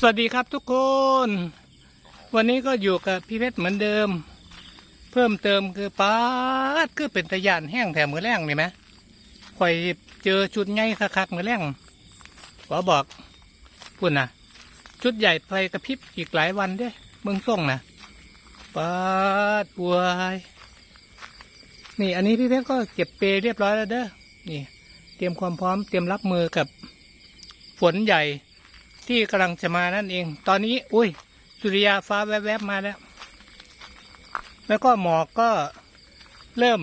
สวัสดีครับทุกคน วันนี้ก็อยู่กับพี่เพชรเหมือนเดิม เพิ่มเติมคือปาดคือเป็นตะยานแห้งแถมมือแรงนี่ไหมข่อยเจอชุดใหญ่คักๆมือแรงขอบอกพูดนะชุดใหญ่ไปกระพริบอีกหลายวันด้วยเมืองส่งนะปาดอวยนี่อันนี้พี่เพชรก็เก็บเปเรียบร้อยแล้วเด้อนี่ เตรียมความพร้อมเตรียมรับมือกับฝนใหญ่ ที่กำลังจะมานั่นเอง ตอนนี้ อุ้ย สุริยาฟ้าแวบๆมาแล้ว แล้วก็หมอกก็เริ่ม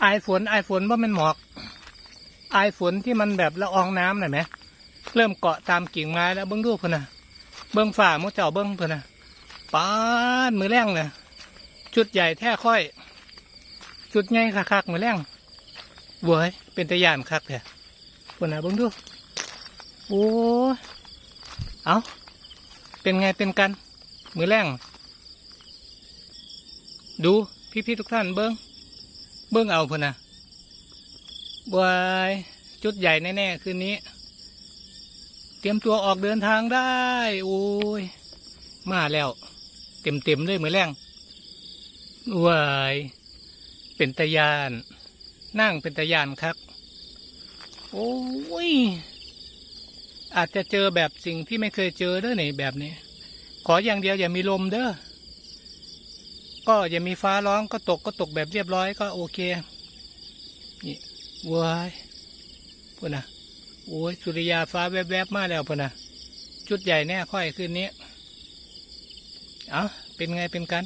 ไอฝนไอฝนว่ามันหมอกไอฝนที่มันแบบละอองน้ำหน่อยไหมเริ่มเกาะตามกิ่งไม้แล้วเบิ้องดูพนนะเบิ้องฝ่ามุเจ้าเบิ้องพนนะป้านมือแรงเลยจุดใหญ่แท้ค่อย จุดใหญ่คักๆมือแรงเว้ยเป็นตะยานคักแท้พนนะเบิ้องดู โอ้เอาเป็นไงเป็นกัน มือแรงดูพี่พี่ๆทุกท่านเบิ้งเบิ้งเอาพ่นนะบายจุดใหญ่แน่ๆคืนนี้ เตรียมตัวออกเดินทางได้ โอ้ย มาแล้ว เต็มเต็มๆเลยมือแรงวายเป็นตะยาน นั่งเป็นตะยานครับ โอ้ย อาจจะเจอแบบสิ่งที่ไม่เคยเจอเด้อนี่แบบนี้ ขออย่างเดียวอย่ามีลมเด้อก็อย่ามีฟ้าร้องก็ตกก็ตกแบบเรียบร้อยก็โอเค นี่ว้ายพูดนะโอ้ยสุริยาฟ้าแวบๆมาแล้วพูดนะจุดใหญ่แน่ค่อยคืนนี้เอาเป็นไงเป็นกัน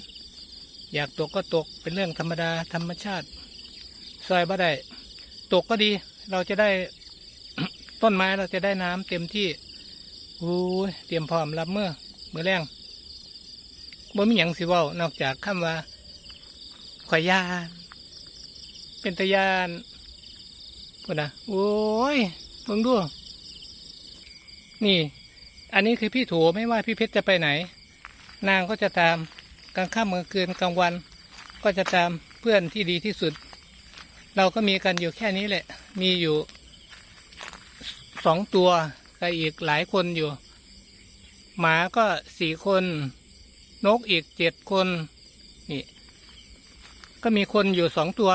อยากตกก็ตกเป็นเรื่องธรรมดาธรรมชาติซอยบ่ได้ ตกก็ดี เราจะได้ ต้นไม้เราจะได้น้ำเต็มที่โอ้ยเตรียมพร้อมรับเมื่อเมื่อแรงบ่มีหยังสิเว้านอกจากคำว่าข่อยยานเป็นตะยานพูดนะโอ้ยเบิ่งดูนี่ อันนี้คือพี่โถไม่ว่าพี่เพชรจะไปไหน นางก็จะตามกลางค่ำกลางคืนกลางวัน ก็จะตามเพื่อนที่ดีที่สุด เราก็มีกันอยู่แค่นี้แหละ มีอยู่ สองตัวกับอีกหลายคนอยู่ หมาก็สี่คน นกอีกเจ็ดคน นี่ ก็มีคนอยู่สองตัว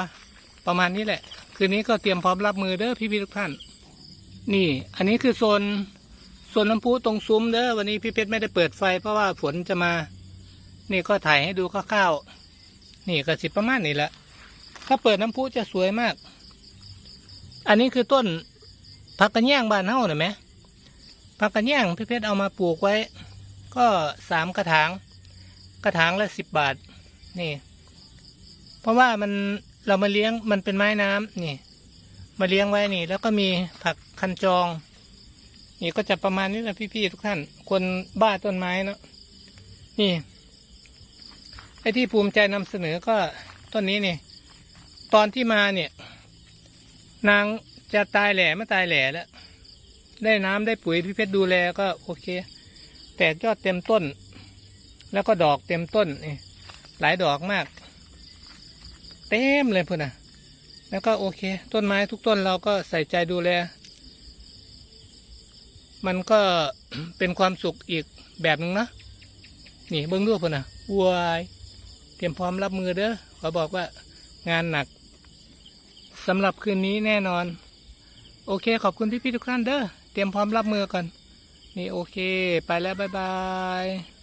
ประมาณนี้แหละ คืนนี้ก็เตรียมพร้อมรับมือเด้อพี่พี่ทุกท่าน นี่ อันนี้คือโซนโซนน้ำพุตรงซุ้มเด้อวันนี้พี่เพชรไม่ได้เปิดไฟ เพราะว่าฝนจะมา นี่ก็ถ่ายให้ดูคร่าวๆนี่ก็สิประมาณนี้แหละถ้าเปิดน้ำพุจะสวยมาก อันนี้คือต้น ผักกระแยงบ้านเฮาเห็นไหมผักกระแยงพี่เพชรเอามาปลูกไว้ ก็สามกระถาง กระถางละสิบบาท นี่ เพราะว่ามันเรามาเลี้ยงมันเป็นไม้น้ำนี่ มาเลี้ยงไว้นี่ แล้วก็มีผักคันจอง นี่ก็จะประมาณนี้แหละพี่ๆทุกท่าน คนบ้าต้นไม้เนาะนี่ไอ้ที่ภูมิใจนำเสนอก็ต้นนี้นี่ ตอนที่มาเนี่ย นาง จะตายแหล่ไม่ตายแหล่แล้ว ได้น้ำได้ปุ๋ยพี่เพชรดูแลก็โอเค แตกยอดเต็มต้น แล้วก็ดอกเต็มต้นนี่หลายดอกมาก เต็มเลยพุ่นนะแล้วก็โอเค ต้นไม้ทุกต้นเราก็ใส่ใจดูแล มันก็เป็นความสุขอีกแบบหนึ่งนะนี่เบิ้งดูพุ่นนะวายเตรียมพร้อมรับมือเด้อขอบอกว่างานหนักสำหรับคืนนี้แน่นอน โอเค ขอบคุณพี่ๆทุกท่านเด้อ เตรียมพร้อมรับมือก่อน นี่โอเค ไปแล้ว บ๊ายบาย